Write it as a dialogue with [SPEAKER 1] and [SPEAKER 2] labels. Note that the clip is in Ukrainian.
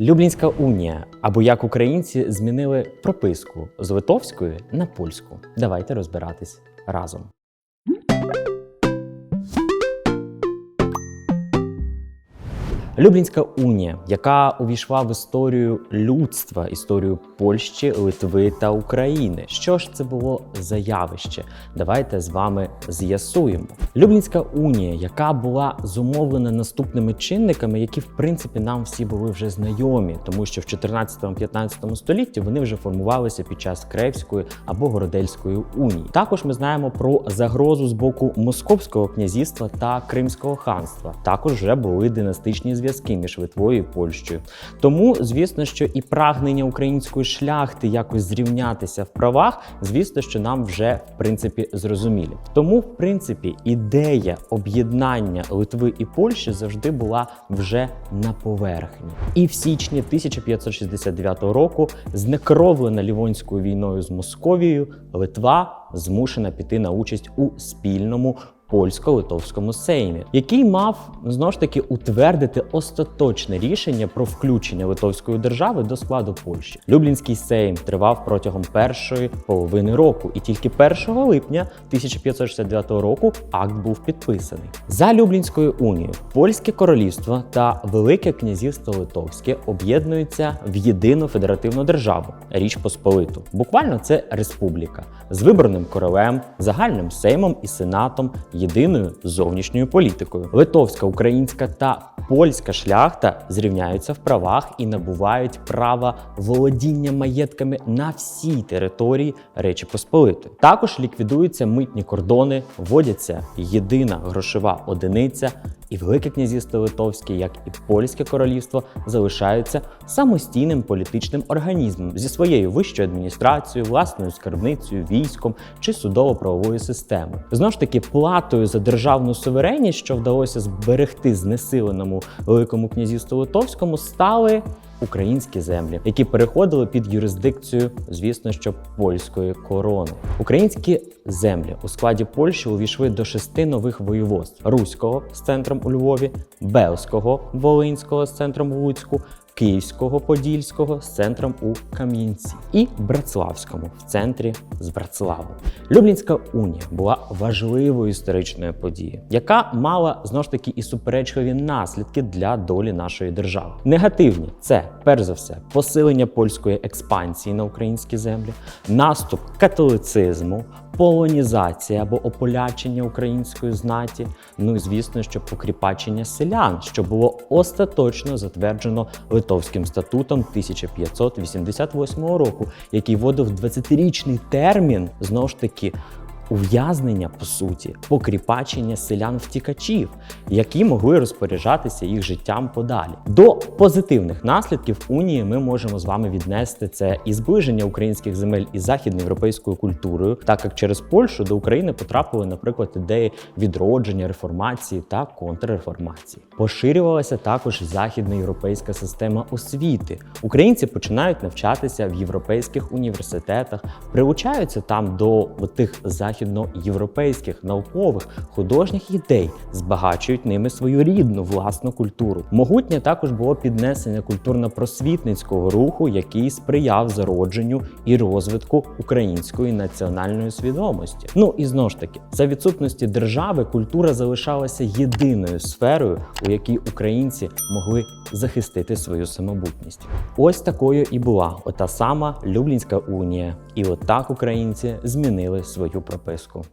[SPEAKER 1] Люблінська унія, або як українці змінили прописку з литовської на польську. Давайте розбиратись разом. Люблінська унія, яка увійшла в історію людства, історію Польщі, Литви та України. Що ж це було за явище? Давайте з вами з'ясуємо. Люблінська унія, яка була зумовлена наступними чинниками, які в принципі нам всі були вже знайомі, тому що в 14-15 столітті вони вже формувалися під час Кревської або Городельської унії. Також ми знаємо про загрозу з боку Московського князівства та Кримського ханства. Також вже були династичні зв'язки між Литвою і Польщею. Тому, звісно, що і прагнення української шляхти якось зрівнятися в правах, звісно, що нам вже в принципі зрозумілі. Тому, в принципі, ідея об'єднання Литви і Польщі завжди була вже на поверхні. І в січні 1569 року, знекровлена Лівонською війною з Московією, Литва змушена піти на участь у спільному польсько-литовському сеймі, який мав знову ж таки утвердити остаточне рішення про включення литовської держави до складу Польщі. Люблінський сейм тривав протягом першої половини року, і тільки 1 липня 1569 року акт був підписаний. За Люблінською унією польське королівство та Велике князівство Литовське об'єднуються в єдину федеративну державу Річ Посполиту. Буквально це республіка з вибраним королем, загальним сеймом і сенатом, єдиною зовнішньою політикою. Литовська, українська та польська шляхта зрівняються в правах і набувають права володіння маєтками на всій території Речі Посполити. Також ліквідуються митні кордони, вводяться єдина грошова одиниця. І Велике князівство Литовське, як і Польське королівство, залишаються самостійним політичним організмом зі своєю вищою адміністрацією, власною скарбницею, військом чи судово-правовою системою. Знову ж таки, платою за державну суверенність, що вдалося зберегти знесиленому Великому князівству Литовському, стали українські землі, які переходили під юрисдикцію, звісно, що польської корони. Українські землі у складі Польщі увійшли до шести нових воєводств: Руського з центром у Львові, Белського, Волинського з центром в Луцьку. Київського Подільського з центром у Кам'янці і Братславському в центрі з Братславу. Люблінська унія була важливою історичною подією, яка мала знову ж таки і суперечливі наслідки для долі нашої держави. Негативні це перш за все посилення польської експансії на українські землі, наступ католицизму. Полонізація або ополячення української знаті, ну і звісно, що покріпачення селян, що було остаточно затверджено Литовським статутом 1588 року, який вводив 20-річний термін знову ж таки. Ув'язнення по суті, покріпачення селян-втікачів, які могли розпоряджатися їх життям подалі. До позитивних наслідків унії ми можемо з вами віднести це і зближення українських земель із західноєвропейською культурою, так як через Польщу до України потрапили, наприклад, ідеї відродження, реформації та контрреформації. Поширювалася також західноєвропейська система освіти. Українці починають навчатися в європейських університетах, приучаються там до тих західноєвропейських наукових художніх ідей, збагачують ними свою рідну власну культуру. Могутнє також було піднесення культурно-просвітницького руху, який сприяв зародженню і розвитку української національної свідомості. Ну і знову ж таки, за відсутності держави культура залишалася єдиною сферою, у якій українці могли захистити свою самобутність. Ось такою і була ота сама Люблінська унія, і отак українці змінили свою прописку.